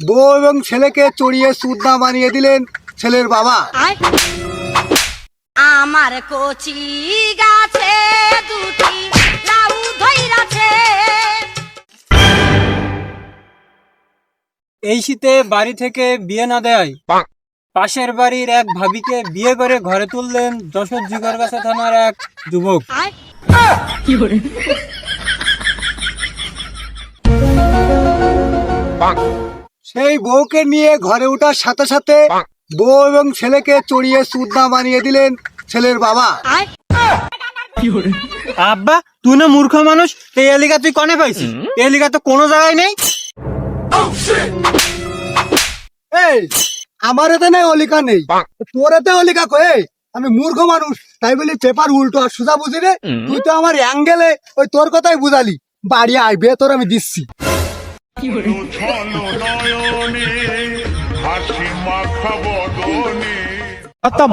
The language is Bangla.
বউ এবং ছেলেকে চড়িয়ে সুদনা বানিয়ে দিলেন ছেলের বাবা। আমার কচি গাছে দুটি লাউ ধইরাছে এই শীতে বাড়ি থেকে বিয়ে না দেয় পাশের বাড়ির এক ভাবিকে বিয়ে করে ঘরে তুললেন যশোর জিগর জিগরগাছা থানার এক যুবক। সেই বউকে নিয়ে ঘরে ওঠার সাথে সাথে বউ এবং ছেলেকে চড়িয়ে সুদনা বানিয়ে দিলেন ছেলের বাবা। আব্বা তুই না মূর্খ মানুষ এই এলাকা তুই কনে পাইছিস? এই এলাকা তো কোনো জায়গায় নেই। এই আমার এতে নেই অলিকা নেই। তোর এতে অলিকা কয়ে আমি মূর্খ মানুষ তাই বলি পেপার উল্টো আর সুজা বুঝি রে। তুই তো আমার অ্যাঙ্গেলে ওই তোর কথাই বুঝালি। বাড়ি আইবে তোর আমি দিচ্ছি। খতম